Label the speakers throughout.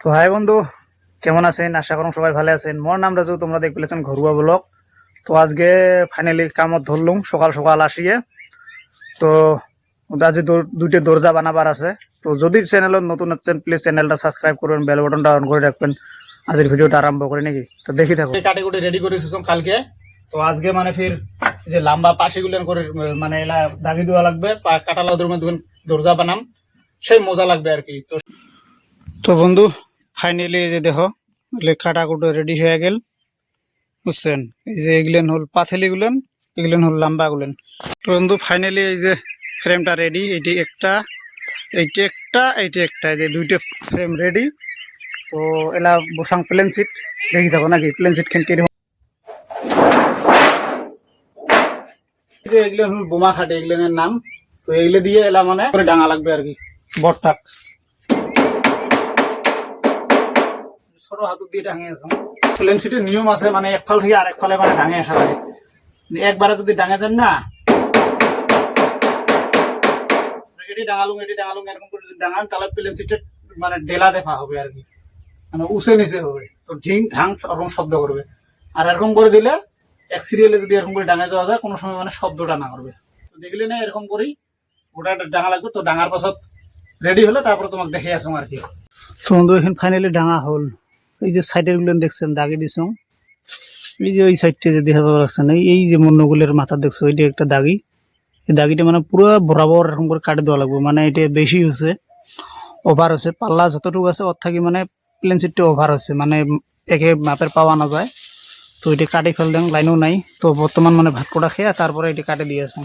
Speaker 1: তো হাই বন্ধু কেমন আছেন? আশা করুন সবাই ভালো আছেন। মোর নাম রাজু তোমরা দেখ পেলেছেন ঘরুয়া ব্লগ। তো আজকে ফাইনালি কামত ধরলুম সকাল সকাল আসিয়ে। তো আজ দুইটা দরজা বানাবার আছে। তো যদি চ্যানেলত নতুন আছেন প্লিজ চ্যানেলটা সাবস্ক্রাইব করবেন বেল বাটনটা অন করে রাখবেন। আজকের ভিডিওটা আরম্ভ করে নাকি? তো দেখি থাকো। কাটে কুটে রেডি করে এসেছিলাম কালকে। তো আজকে মানে ফির যে লম্বা পাশে গুলেন করে মানে এলা দাগি দেওয়া লাগবে কাটালা দরজা বানাম। সেই মজা লাগবে আর কি। তো তো বন্ধু ফাইনালি এই যে দেখো কাটা কুটো রেডি হয়ে গেল। বুঝছেন? এই যে এগুলেন হল পাথেলি গুলেন এগুলেন হল লম্বা গুলেন তো বন্ধু ফাইনালি এই যে ফ্রেমটা রেডি এটি একটা, এইটি একটা এইটি একটা, এই যে দুইটা ফ্রেম রেডি তো এলা বসাং প্লেন সিট দেখি থাকো নাকি? প্লেন সিট খেন এই যে এগুলো হল বোমা খাটে এগুলোর নাম। তো এগুলো দিয়ে এলা মানে করে ডাঙা লাগবে আর কি, বটটাক। ছোট দিয়ে ডাঙে প্লেন নিয়ম আছে মানে এক ফাল থেকে আরেক ফালে মানে ডাঙে আসা লাগে। একবারে যদি ডাঙে দেন না। এটি এটি এরকম করে ডাঙান, তাহলে প্লেন মানে দেখা হবে আর কি। মানে উঁচে নিচে হবে। তো ঢিং ঢাং ওরকম শব্দ করবে। আর এরকম করে দিলে এক সিরিয়ালে যদি এরকম করে ডাঙা যাওয়া যায়, কোনো সময় মানে শব্দটা না করবে। দেখলে না এরকম করেই ওটা ডাঙা লাগবে। তো ডাঙার পাছত রেডি হলে তারপরে তোমাকে দেখে আসুন আর কি। তো এখন ফাইনালি ডাঙা হল। এই যে সাইডেরগুলো দেখছেন, দাগি দিছো। এই যে ওই সাইডটা যে দেখা পাচ্ছেন এই এই যে মুন্নগুলের মাথা দেখছ ওইটা একটা দাগি। এই দাগিটা মানে পুরো বরাবর এরকম করে কাটে দেওয়া লাগবে মানে এটা বেশি হয়েছে ওভার হয়েছে। পাল্লা যতটুকু আছে, ওর থাকি মানে প্লেন সিটটা ওভার হয়েছে মানে একে মাপের পাওয়া না যায়। তো এটা কাটি ফেল দেন লাইনও নাই। তো বর্তমান মানে ভাত কোটা খেয়ে তারপরে এটা কাটে দিয়েছে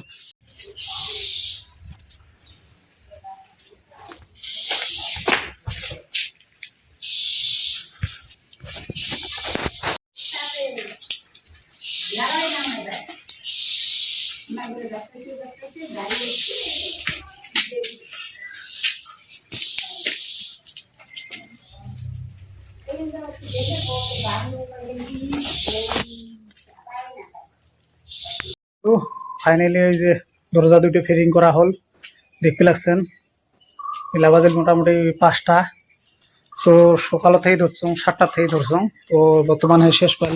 Speaker 1: তো ফাইনালি ওই যে দরজা দুটো ফিটিং করা হল। দেখতে লাগছেন, এলা মোটামুটি পাঁচটা। তো সকাল থেকেই ধরছং সাতটা থেকেই ধরছং তো বর্তমানে শেষ পাল।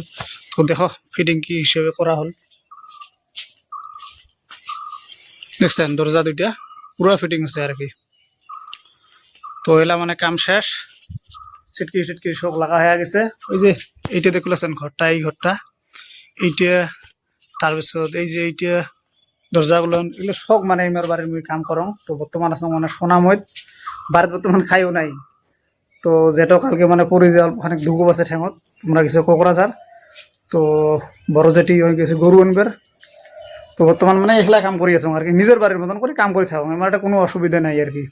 Speaker 1: তো দেখো ফিটিং কি হিসেবে করা হল। দেখছেন, দরজা দুইটা পুরো ফিটিং হচ্ছে আর কি। তো এলা মানে কাম শেষ। সিটকি টিটকি সব লাগা হয়ে গেছে। ওই যে এইটা দেখলেছেন ঘরটা, এই ঘরটা। এইটা তাৰপিছত এই যে এতিয়া দরজাগুলো, এগুলো সব মানে আমার বাড়ির মুই কাম করং। তো বর্তমান আছে মানে সোনাময়ত। বাড়িত বর্তমান খাইও নাই। তো যেটো কালকে মানে পড়ে যাওয়ার অনেক দুগো আছে ঠেঙত। তোমরা গেছে কোকরাঝার তো বড় জেটি হয়ে গেছে গরু আনবার। তো বর্তমান মানে এখলা কাম করি আছো। আর কি নিজের বাড়ির মতন করে কাম করে থাকো। আমার একটা কোনো অসুবিধা নাই আর কি।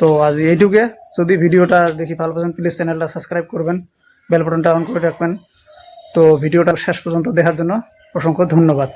Speaker 1: তো আজ এইটুকে। যদি ভিডিওটা দেখি ভালো পাচ্ছেন প্লিজ চ্যানেলটা সাবস্ক্রাইব করবেন বেল বাটনটা অন করে রাখবেন। তো ভিডিওটা শেষ পর্যন্ত দেখার জন্য অসংখ্য ধন্যবাদ।